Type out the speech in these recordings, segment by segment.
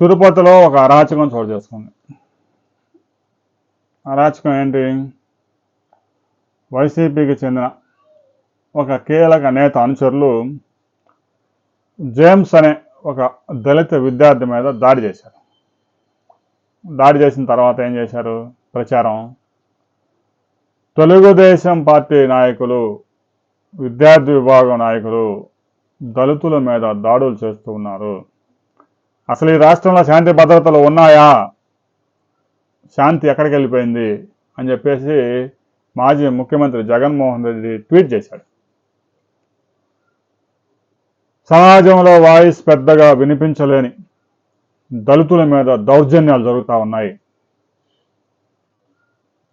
తిరుపతిలో ఒక అరాచకం చోటు చేసుకుంది. అరాచకం ఏంటి? వైసీపీకి చెందిన ఒక కీలక నేత అనుచరులు జేమ్స్ అనే ఒక దళిత విద్యార్థి మీద దాడి చేశారు. దాడి చేసిన తర్వాత ఏం చేశారు? ప్రచారం. తెలుగుదేశం పార్టీ నాయకులు విద్యార్థి విభాగం నాయకులు దళితుల మీద దాడులు చేస్తూ ఉన్నారు. అసలు ఈ రాష్ట్రంలో శాంతి భద్రతలు ఉన్నాయా? శాంతి ఎక్కడికి వెళ్ళిపోయింది? అని చెప్పేసి మాజీ ముఖ్యమంత్రి జగన్మోహన్ రెడ్డి ట్వీట్ చేశాడు. సమాజంలో వాయిస్ పెద్దగా వినిపించలేని దళితుల మీద దౌర్జన్యాలు జరుగుతూ ఉన్నాయి.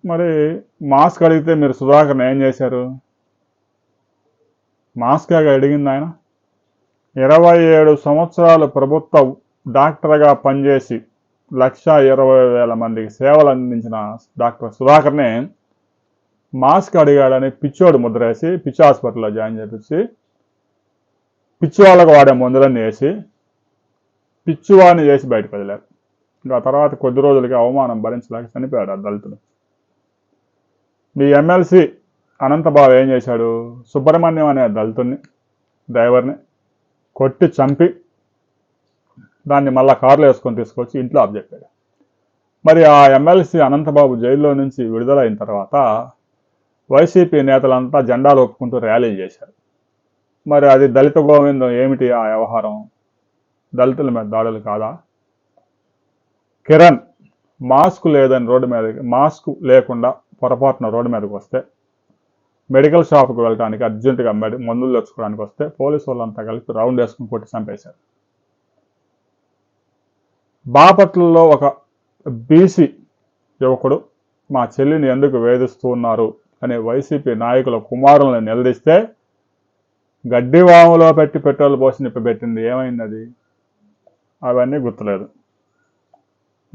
మరి మాస్క్ అడిగితే మీరు సుధాకర్ ఏం చేశారు? మాస్క్ అడిగింది ఆయన? ఇరవై ఏడు సంవత్సరాలు ప్రభుత్వ డాక్టర్గా పనిచేసి లక్ష ఇరవై వేల మందికి సేవలు అందించిన డాక్టర్ సుధాకర్నే మాస్క్ అడిగాడని పిచ్చోడు ముద్ర వేసి పిచ్చి హాస్పిటల్లో జాయిన్ చేపించి పిచ్చి వాళ్ళకు వాడే మందులన్నీ వేసి పిచ్చివాడిని చేసి బయటకు వదిలారు. ఇంకా తర్వాత కొద్ది రోజులకి అవమానం భరించలేక చనిపోయాడు ఆ దళితుడు. మీ ఎమ్మెల్సీ అనంతబాబు ఏం చేశాడు? సుబ్రహ్మణ్యం అనే దళితుడిని డ్రైవర్ని కొట్టి చంపి దాన్ని మళ్ళా కారులో వేసుకొని తీసుకొచ్చి ఇంట్లో అబ్జెక్టాడు మరి ఆ ఎమ్మెల్సీ అనంతబాబు జైల్లో నుంచి విడుదలైన తర్వాత వైసీపీ నేతలంతా జెండాలు ఒప్పుకుంటూ ర్యాలీ చేశారు. మరి అది దళిత గోవిందం ఏమిటి ఆ వ్యవహారం? దళితుల మీద దాడులు కాదా? కిరణ్ మాస్క్ లేదని రోడ్డు మీద మాస్క్ లేకుండా పొరపాటున రోడ్డు మీదకి వస్తే మెడికల్ షాప్కి వెళ్ళడానికి అర్జెంటుగా మందులు తెచ్చుకోవడానికి వస్తే పోలీసు వాళ్ళంతా కలిపి రౌండ్ వేసుకుని కొట్టి చంపేశారు. బాపట్లలో ఒక బీసీ యువకుడు మా చెల్లిని ఎందుకు వేధిస్తూ ఉన్నారు అనే వైసీపీ నాయకుల కుమారులను నిలదీస్తే గడ్డివాములో పెట్టి పెట్రోల్ పోసి నిప్పబెట్టింది. ఏమైంది అది అవన్నీ గుర్తులేదు.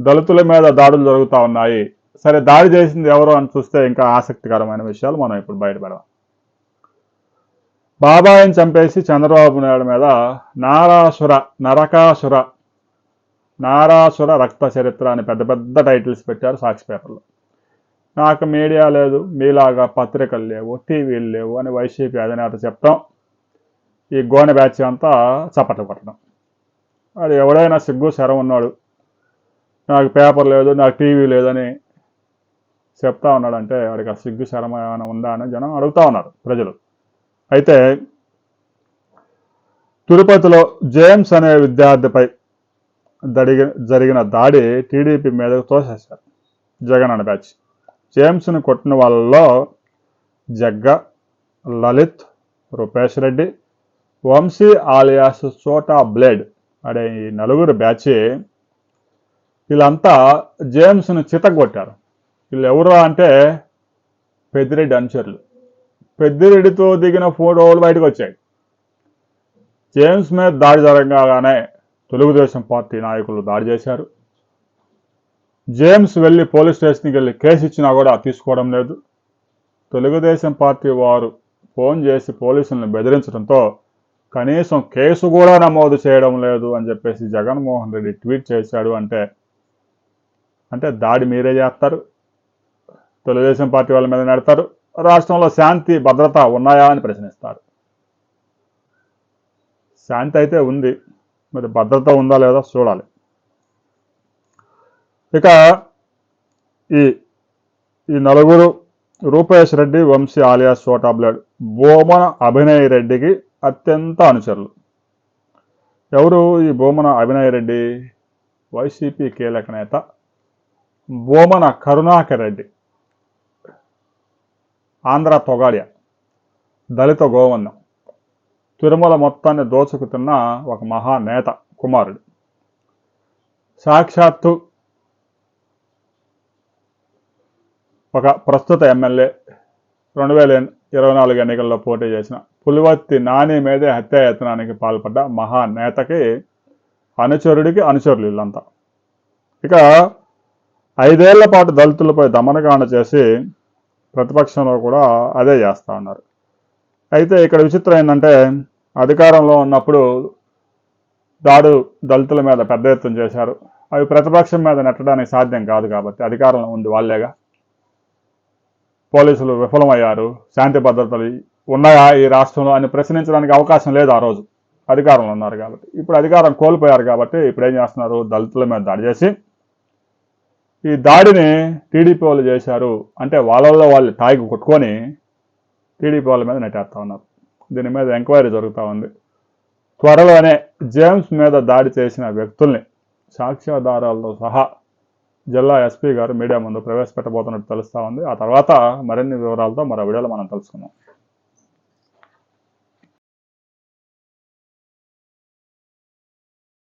దళితుల మీద దాడులు జరుగుతూ ఉన్నాయి. సరే దాడి చేసింది ఎవరు అని చూస్తే ఇంకా ఆసక్తికరమైన విషయాలు మనం ఇప్పుడు బయటపెడదాం. బాబాయిని చంపేసి చంద్రబాబు నాయుడు మీద నారాసుర నరకాసుర నారాసుర రక్త చరిత్ర అని పెద్ద పెద్ద టైటిల్స్ పెట్టారు సాక్షి పేపర్లో. నాకు మీడియా లేదు మీలాగా పత్రికలు లేవు టీవీలు లేవు అని వైసీపీ అధినేత చెప్తాం ఈ గోనె బ్యాచ్ అంతా చప్పట్లు కొట్టడం. అది ఎవడైనా సిగ్గు శరం ఉన్నాడు. నాకు పేపర్ లేదు నాకు టీవీ లేదని చెప్తా ఉన్నాడంటే వాడికి ఆ సిగ్గు శరం ఏమైనా ఉందా అని జనం అడుగుతా ఉన్నారు ప్రజలు. అయితే తిరుపతిలో జేమ్స్ అనే విద్యార్థిపై దడిగి జరిగిన దాడి టీడీపీ మీదకు తోసేశారు. జగన్ అన్న బ్యాచ్. జేమ్స్ను కొట్టిన వాళ్ళలో జగ్గ లలిత్ రూపేష్ రెడ్డి వంశీ ఆలియాస్ చోటా బ్లేడ్ అనే ఈ నలుగురు బ్యాచ్ వీళ్ళంతా జేమ్స్ను చితగొట్టారు వీళ్ళు ఎవరు అంటే పెద్దిరెడ్డి అనుచరులు. పెద్దిరెడ్డితో దిగిన ఫోటోలు బయటకు వచ్చాయి జేమ్స్ మీద దాడి జరగగానే తెలుగుదేశం పార్టీ నాయకులు దాడి చేశారు. జేమ్స్ వెళ్ళి పోలీస్ స్టేషన్కి వెళ్ళి కేసు ఇచ్చినా కూడా తీసుకోవడం లేదు. తెలుగుదేశం పార్టీ వారు ఫోన్ చేసి పోలీసులను బెదిరించడంతో కనీసం కేసు కూడా నమోదు చేయడం లేదు అని చెప్పేసి జగన్మోహన్ రెడ్డి ట్వీట్ చేశాడు అంటే అంటే దాడి మీరే చేస్తారు. తెలుగుదేశం పార్టీ వాళ్ళ మీద నడతారు. రాష్ట్రంలో శాంతి భద్రత ఉన్నాయా అని ప్రశ్నిస్తారు. శాంతి అయితే ఉంది. మరి భద్రత ఉందా లేదా చూడాలి. ఇక ఈ ఈ నలుగురు రూపేష్ రెడ్డి వంశీ ఆలియా సోటాబ్లేడ్ బోమన అభినయ్ రెడ్డికి అత్యంత అనుచరులు. ఎవరు ఈ బోమన అభినయ్ రెడ్డి? వైసీపీ కీలక నేత బోమన కరుణాకర్ రెడ్డి. ఆంధ్ర తొగాడియా దళిత గోవందం. తిరుమల మొత్తాన్ని దోచుకుతున్న ఒక మహానేత కుమారుడు. సాక్షాత్తు ఒక ప్రస్తుత ఎమ్మెల్యే రెండు వేల ఇరవై నాలుగు ఎన్నికల్లో పోటీ చేసిన పులివర్తి నాని మీదే హత్యాయత్నానికి పాల్పడ్డ మహానేతకి అనుచరుడికి అనుచరులు ఇల్లంతా. ఇక ఐదేళ్ళ పాటు దళితులపై దమనకాండ చేసి ప్రతిపక్షంలో కూడా అదే చేస్తా ఉన్నారు. అయితే ఇక్కడ విచిత్రం ఏంటంటే అధికారంలో ఉన్నప్పుడు దాడు దళితుల మీద పెద్ద ఎత్తున చేశారు. అవి ప్రతిపక్షం మీద నెట్టడానికి సాధ్యం కాదు కాబట్టి అధికారంలో ఉంది వాళ్ళేగా. పోలీసులు విఫలమయ్యారు శాంతి భద్రతలు ఉన్నాయా ఈ రాష్ట్రంలో అని ప్రశ్నించడానికి అవకాశం లేదు ఆ రోజు. అధికారంలో ఉన్నారు కాబట్టి. ఇప్పుడు అధికారం కోల్పోయారు కాబట్టి ఇప్పుడు ఏం చేస్తున్నారు? దళితుల మీద దాడి చేసి ఈ దాడిని టీడీపీ వాళ్ళు చేశారు అంటే వాళ్ళల్లో వాళ్ళు తాగి కొట్టుకొని టీడీపీ వాళ్ళ మీద నెట్టేస్తా ఉన్నారు. దీని మీద ఎంక్వైరీ జరుగుతూ ఉంది. త్వరలోనే జేమ్స్ మీద దాడి చేసిన వ్యక్తుల్ని సాక్ష్యాధారాలతో సహా జిల్లా ఎస్పీ గారు మీడియా ముందు ప్రవేశపెట్టబోతున్నట్టు తెలుస్తూ ఉంది. ఆ తర్వాత మరిన్ని వివరాలతో మరో వీడియోలో మనం తెలుసుకుందాం